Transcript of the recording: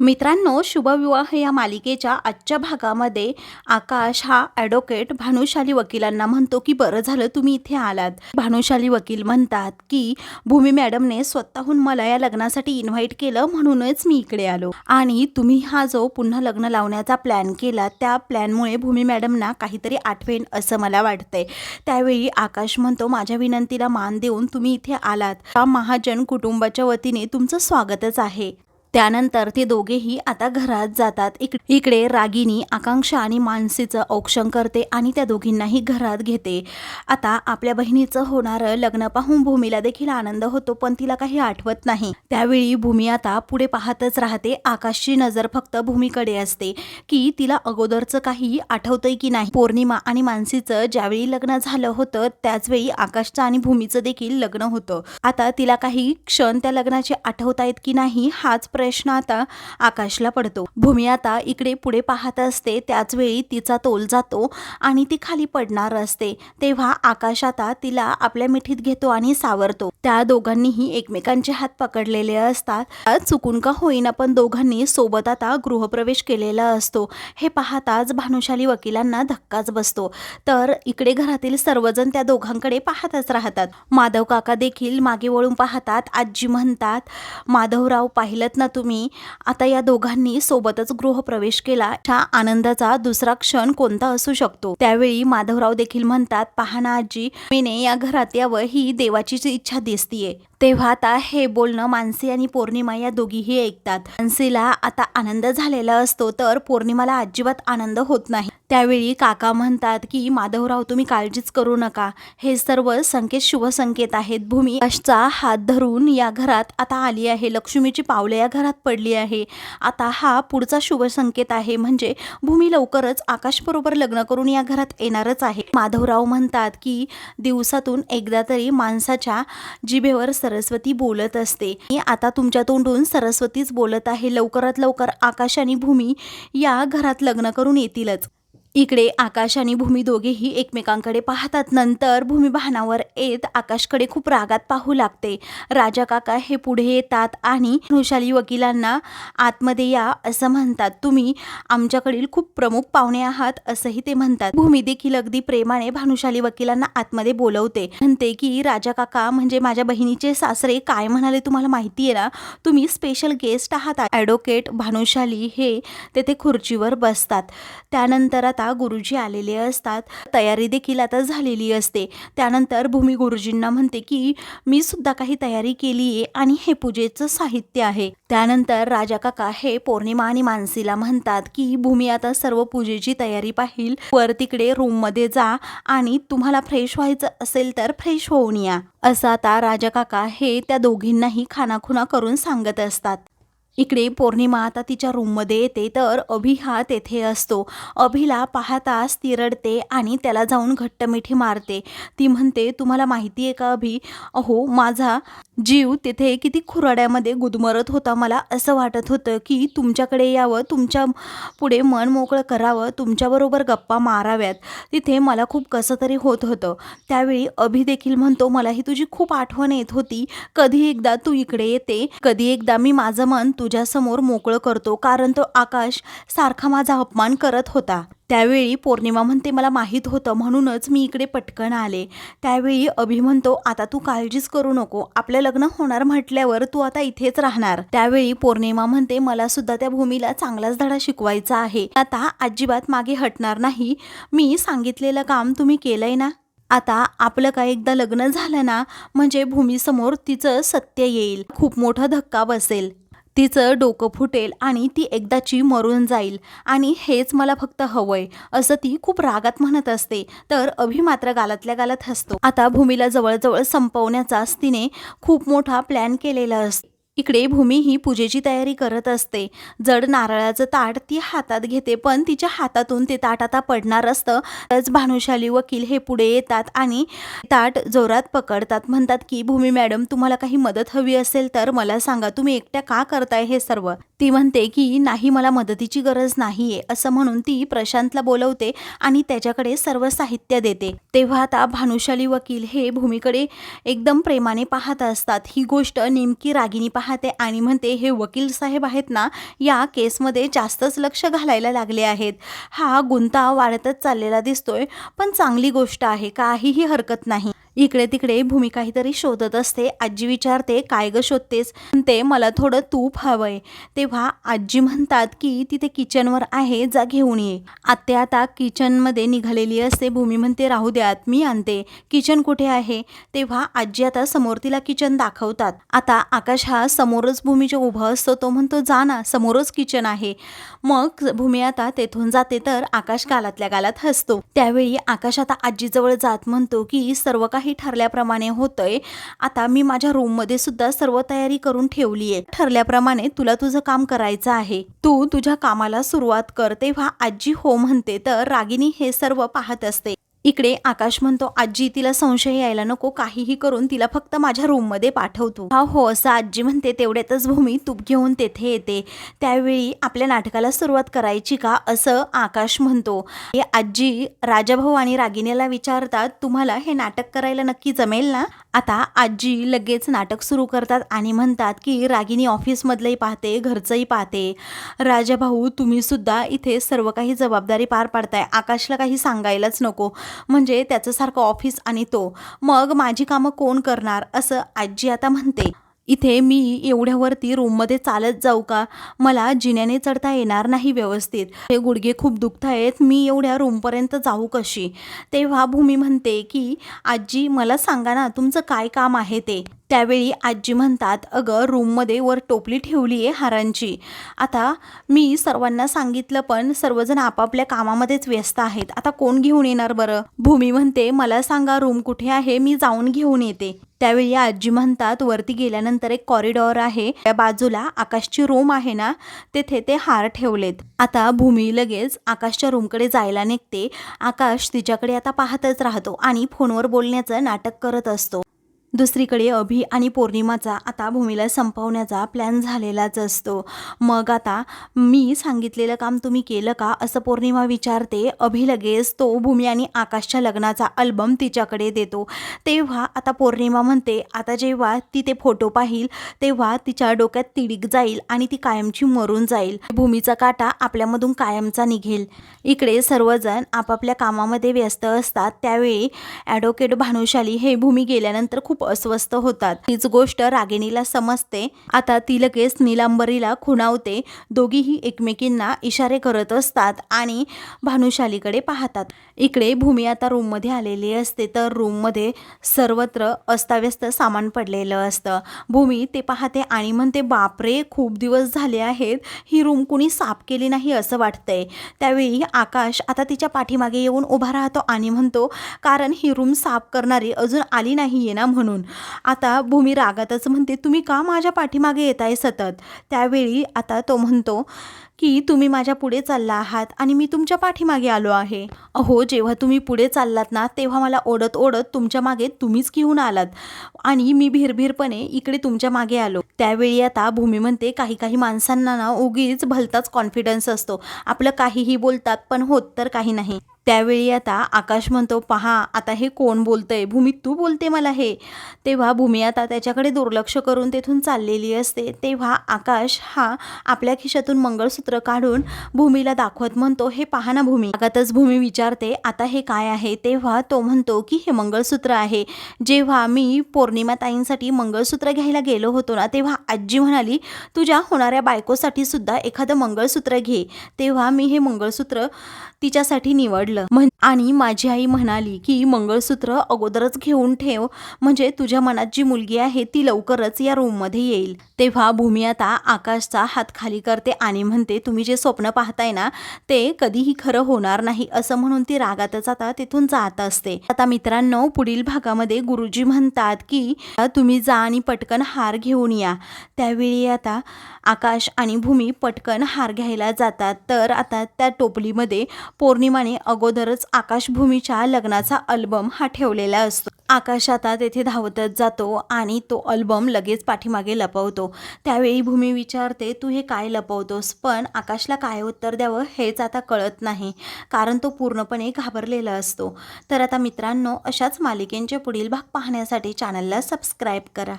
मित्रांनो शुभविवाह या मालिकेच्या आजच्या भागामध्ये आकाश हा ॲडव्होकेट भानुशाली वकिलांना म्हणतो की बरं झालं तुम्ही इथे आलात. भानुशाली वकील म्हणतात की भूमी मॅडमने स्वतःहून मला या लग्नासाठी इन्व्हाइट केलं म्हणूनच मी इकडे आलो. आणि तुम्ही हा जो पुन्हा लग्न लावण्याचा प्लॅन केला त्या प्लॅनमुळे भूमी मॅडमना काहीतरी आठवेन असं मला वाटतंय. त्यावेळी आकाश म्हणतो माझ्या विनंतीला मान देऊन तुम्ही इथे आलात. त्या महाजन कुटुंबाच्या वतीने तुमचं स्वागतच आहे. त्यानंतर ते दोघेही आता घरात जातात. इक इकडे रागिनी आकांक्षा आणि मानसीचं औक्षण करते आणि त्या दोघींनाही घरात घेते. आता आपल्या बहिणीचं होणारं लग्न पाहून भूमीला देखील आनंद होतो पण तिला काही आठवत नाही. त्यावेळी भूमी आता पुढे पाहतच राहते. आकाशची नजर फक्त भूमीकडे असते की तिला अगोदरचं काही आठवतंय की नाही. पौर्णिमा आणि मानसीचं ज्यावेळी लग्न झालं होतं त्याचवेळी आकाशचं आणि भूमीचं देखील लग्न होतं. आता तिला काही क्षण त्या लग्नाचे आठवतायत की नाही हाच प्रश्न आता आकाशला पडतो. भूमी आता इकडे पुढे पाहत असते त्याच वेळी तिचा तोल जातो आणि ती खाली पडणार असते. तेव्हा आकाश आता तिला आपल्या मिठीत घेतो आणि सावरतो. त्या दोघांनीही एकमेकांचे हात पकडलेले असतात. चुकून का होईना पण दोघांनी सोबत आता गृहप्रवेश केलेला असतो. हे पाहताच भानुशाली वकिलांना धक्काच बसतो. तर इकडे घरातील सर्वजण त्या दोघांकडे पाहतच राहतात. माधव काका देखील मागे वळून पाहतात. आजी म्हणतात माधवराव पाहिलत ना तुम्ही. आता या दोघांनी सोबतच गृहप्रवेश केला. त्या आनंदाचा दुसरा क्षण कोणता असू शकतो? त्यावेळी माधवराव देखील म्हणतात पहा ना आजी मीने या घरात यावं ही देवाचीच इच्छा दिसतीये. तेव्हा आता हे बोलणं मानसी आणि पौर्णिमा या दोघीही ऐकतात. मानसीला आता आनंद झालेला असतो तर पौर्णिमाला अजिबात आनंद होत नाही. त्यावेळी काका म्हणतात की माधवराव तुम्ही काळजीच करू नका. हे सर्व संकेत शुभ संकेत आहेत. भूमी अशचा हात धरून या घरात आता आली आहे. लक्ष्मीची पावले या घरात पडली आहे. आता हा पुढचा शुभ संकेत आहे. म्हणजे भूमी लवकरच आकाशबरोबर लग्न करून या घरात येणारच आहे. माधवराव म्हणतात की दिवसातून एकदा तरी माणसाच्या जिभेवर सरस्वती बोलत असते. आता तुमच्या तोंडून सरस्वतीच बोलत आहे. लवकरात लवकर आकाश आणि भूमी या घरात लग्न करून येतीलच. इकडे आकाश आणि भूमी दोघेही एकमेकांकडे पाहतात. नंतर भूमी भानावर येत आकाशकडे खूप रागात पाहू लागते. राजा काका हे पुढे येतात आणि वृषाली वकिलांना आतमध्ये या असं म्हणतात. तुम्ही आमच्याकडील खूप प्रमुख पाहुणे आहात असंही ते म्हणतात. भूमी देखील अगदी प्रेमाने भानुशाली वकिलांना आतमध्ये बोलवते. म्हणते की राजा काका म्हणजे माझ्या बहिणीचे सासरे काय म्हणाले तुम्हाला माहिती आहे ना? तुम्ही स्पेशल गेस्ट आहात. ॲडव्होकेट भानुशाली हे तेथे खुर्चीवर बसतात. त्यानंतर आता आता गुरुजी आलेले असतात. तयारी देखील आता झालेली असते. त्यानंतर भूमी गुरुजींना म्हणते की मी सुद्धा काही तयारी केली आहे आणि हे पूजेचं साहित्य आहे. त्यानंतर राजा काका हे पौर्णिमा आणि मानसीला म्हणतात की भूमी आता सर्व पूजेची तयारी पाहिल. वर तिकडे रूममध्ये जा आणि तुम्हाला फ्रेश व्हायचं असेल तर फ्रेश होऊन या. असं आता राजा काका हे त्या दोघींनाही खानाखुना करून सांगत असतात. इकडे पौर्णिमा आता तिच्या रूममध्ये येते तर अभि हा तेथे असतो. अभिला पाहताच ती रडते आणि त्याला जाऊन घट्ट मिठी मारते. ती म्हणते तुम्हाला माहिती आहे का अभि? अहो माझा जीव तिथे किती खुराड्यामध्ये गुदमरत होता. मला असं वाटत होतं की तुमच्याकडे यावं तुमच्यापुढे मन मोकळं करावं तुमच्याबरोबर गप्पा माराव्यात. तिथे मला खूप कसं तरी होत होतं. त्यावेळी अभि देखील म्हणतो मलाही तुझी खूप आठवण येत होती. कधी एकदा तू इकडे येते कधी एकदा मी माझं मन तुझ्यासमोर मोकळं करतो कारण तो आकाश सारखा माझा अपमान करत होता. त्यावेळी पौर्णिमा म्हणते मला माहीत होतं म्हणूनच मी इकडे पटकन आले. त्यावेळी अभि म्हणतो आता तू काळजीच करू नको. आपलं लग्न होणार म्हटल्यावर तू आता इथेच राहणार. त्यावेळी पौर्णिमा म्हणते मला सुद्धा त्या भूमीला चांगलाच धडा शिकवायचा आहे. आता अजिबात मागे हटणार नाही. मी सांगितलेलं काम तुम्ही केलंय ना? आता आपलं काय एकदा लग्न झालं ना म्हणजे भूमीसमोर तिचं सत्य येईल. खूप मोठा धक्का बसेल. तिचं डोकं फुटेल आणि ती एकदाची मरून जाईल. आणि हेच मला फक्त हवंय असं ती खूप रागात म्हणत असते. तर अभि मात्र गालातल्या गालात हसतो. आता भूमीला जवळजवळ संपवण्याचाच तिने खूप मोठा प्लॅन केलेला असतो. इकडे भूमी ही पूजेची तयारी करत असते. जड नारळाचं ताट ती हातात घेते पण तिच्या हातातून ते ताट आता पडणार असतं. तरच भानुशाली वकील हे पुढे येतात आणि ताट जोरात पकडतात. म्हणतात की भूमी मॅडम तुम्हाला काही मदत हवी असेल तर मला सांगा. तुम्ही एकट्या का करताय हे सर्व? ती म्हणते की नाही मला मदतीची गरज नाही आहे असं म्हणून ती प्रशांतला बोलवते आणि त्याच्याकडे सर्व साहित्य देते. तेव्हा आता भानुशाली वकील हे भूमीकडे एकदम प्रेमाने पाहत असतात. ही गोष्ट नेमकी रागिनी पाहते आणि म्हणते हे वकील साहेब आहेत ना या केसमध्ये जास्तच लक्ष घालायला लागले आहेत. हा गुंता वाढतच चाललेला दिसतोय पण चांगली गोष्ट आहे काहीही हरकत नाही. इकडे तिकडे भूमी काहीतरी शोधत असते. आजी विचारते काय ग शोधतेस? म्हणते मला थोडं तूप हवंय. तेव्हा आजी म्हणतात की तिथे किचनवर आहे जा घेऊन ये. आत्ते आता किचनमध्ये निघालेली असते. भूमी म्हणते राहू द्यात मी आणते. किचन कुठे आहे? तेव्हा आजी आता समोर तिला किचन दाखवतात. आता आकाश हा समोरच भूमीच्या उभा असतो. तो म्हणतो जा ना समोरच किचन आहे. मग भूमी आता तेथून जाते तर आकाश गालातल्या गालात हसतो. त्यावेळी आकाश आता आजीजवळ जात म्हणतो की सर्व काही ठरल्याप्रमाणे होतंय. आता मी माझ्या रूममध्ये सुद्धा सर्व तयारी करून ठेवली आहे. ठरल्याप्रमाणे तुला तुझं काम करायचं आहे. तू तुझ्या कामाला सुरुवात कर. तेव्हा आजी हो म्हणते तर रागिनी हे सर्व पाहत असते. इकडे आकाश म्हणतो आजी तिला संशय यायला नको काहीही करून तिला फक्त माझ्या रूममध्ये पाठवतो. हा हो असं आजी म्हणते तेवढ्यातच भूमी तूप घेऊन तेथे येते. त्यावेळी आपल्या नाटकाला सुरुवात करायची का? असं आकाश म्हणतो. हे आजी राजाभाऊ आणि रागिनीला विचारतात तुम्हाला हे नाटक करायला नक्की जमेल ना? आता आजी लगेच नाटक सुरू करतात आणि म्हणतात की रागिनी ऑफिसमधलंही पाहते घरचंही पाहते. राजाभाऊ भाऊ तुम्हीसुद्धा इथे सर्व काही जबाबदारी पार पाडताय. आकाशला काही सांगायलाच नको. म्हणजे त्याचं सारखं ऑफिस आणि तो. मग माझी कामं कोण करणार? असं आजी आता म्हणते. इथे मी एवढ्यावरती रूममध्ये चालत जाऊ का? मला जिन्याने चढता येणार नाही व्यवस्थित. हे गुडघे खूप दुखत आहेत. मी एवढ्या रूमपर्यंत जाऊ कशी? तेव्हा भूमी म्हणते की आजी मला सांगा ना तुमचं काय काम आहे ते? त्यावेळी आजी म्हणतात अगं रूममध्ये वर टोपली ठेवली आहे हारांची. आता मी सर्वांना सांगितलं पण सर्वजण आपापल्या कामामध्येच व्यस्त आहेत. आता कोण घेऊन येणार बरं? भूमी म्हणते मला सांगा रूम कुठे आहे? मी जाऊन घेऊन येते. त्यावेळी आजी म्हणतात वरती गेल्यानंतर एक कॉरिडॉर आहे. त्या बाजूला आकाशची रूम आहे ना तेथे ते हार ठेवलेत. आता भूमी लगेच आकाशच्या रूमकडे जायला निघते. आकाश तिच्याकडे आता पाहतच राहतो आणि फोनवर बोलण्याचं नाटक करत असतो. दुसरीकडे अभि आणि पौर्णिमाचा आता भूमीला संपवण्याचा प्लॅन झालेलाच असतो. मग आता मी सांगितलेलं काम तुम्ही केलं का असं पौर्णिमा विचारते अभि लगेच तो भूमी आणि आकाशच्या लग्नाचा अल्बम तिच्याकडे देतो. तेव्हा आता पौर्णिमा म्हणते आता जेव्हा ती ते फोटो पाहिल तेव्हा तिच्या डोक्यात तिडीक जाईल आणि ती कायमची मरून जाईल. भूमीचा काटा आपल्यामधून कायमचा निघेल. इकडे सर्वजण आपापल्या कामामध्ये व्यस्त असतात. त्यावेळी ॲडव्होकेट भानुशाली हे भूमी गेल्यानंतर खूप अस्वस्थ होतात. हीच गोष्ट रागिणीला समजते. आता ती लगेच निलांबरीला खुणावते. दोघीही एकमेकींना इशारे करत असतात आणि भानुशालीकडे पाहतात. इकडे भूमी आता रूममध्ये आलेली असते. तर रूममध्ये सर्वत्र अस्ताव्यस्त सामान पडलेलं असतं. भूमी ते पाहते आणि म्हणते बापरे खूप दिवस झाले आहेत. ही रूम कुणी साफ केली नाही असं वाटतंय. त्यावेळी आकाश आता तिच्या पाठीमागे येऊन उभा राहतो आणि म्हणतो कारण ही रूम साफ करणारी अजून आली नाही आहे ना म्हणून. आता भूमी रागातच म्हणते तुम्ही का माझ्या पाठीमागे येत आहे सतत? त्यावेळी आता तो म्हणतो की तुम्ही माझ्या पुढे चालला आहात आणि मी तुमच्या पाठीमागे आलो आहे. अहो जेव्हा तुम्ही पुढे चाललात ना तेव्हा मला ओढत ओढत तुमच्या मागे तुम्हीच घेऊन आलात आणि मी भिरभिरपणे इकडे तुमच्या मागे आलो. त्यावेळी आता भूमी म्हणते काही काही माणसांना ना उगीच भलताच कॉन्फिडन्स असतो. आपलं काहीही बोलतात पण होत तर काही नाही. त्यावेळी आता आकाश म्हणतो पहा आता हे कोण बोलतंय? भूमी तू बोलते मला हे. तेव्हा भूमी आता त्याच्याकडे दुर्लक्ष करून तेथून चाललेली असते. तेव्हा आकाश हा आपल्या खिशातून मंगळसूत्र काढून भूमीला दाखवत म्हणतो हे पहा ना भूमी. आगातच भूमी विचारते आता हे काय आहे? तेव्हा तो म्हणतो की हे मंगळसूत्र आहे. जेव्हा मी पौर्णिमा ताईंसाठी मंगळसूत्र घ्यायला गेलो होतो ना तेव्हा आजी म्हणाली तुझ्या होणाऱ्या बायकोसाठी सुद्धा एखादं मंगळसूत्र घे. तेव्हा मी हे मंगळसूत्र तिच्यासाठी निवडलं. म्हण आणि माझी आई म्हणाली की मंगळसूत्र अगोदरच घेऊन ठेव. म्हणजे तुझ्या मनात जी मुलगी आहे ती लवकरच या रूममध्ये येईल. तेव्हा भूमी आता आकाशचा हात खाली करते आणि म्हणते तुम्ही जे स्वप्न पाहताय ना ते कधीही खरं होणार नाही असं म्हणून ती रागातच आता तिथून जात असते. आता मित्रांनो पुढील भागामध्ये गुरुजी म्हणतात की तुम्ही जा आणि पटकन हार घेऊन या. त्यावेळी आता आकाश आणि भूमी पटकन हार घ्यायला जातात. तर आता त्या टोपलीमध्ये पौर्णिमाने अगोदरच आकाशभूमीच्या लग्नाचा अल्बम हा ठेवलेला असतो. आकाश आता तेथे धावतच जातो आणि तो अल्बम लगेच पाठीमागे लपवतो. त्यावेळी भूमी विचारते तू हे काय लपवतोस पण आकाशला काय उत्तर द्यावं हेच आता कळत नाही कारण तो पूर्णपणे घाबरलेला असतो. तर आता मित्रांनो अशाच मालिकेंचे पुढील भाग पाहण्यासाठी चॅनलला सबस्क्राईब करा.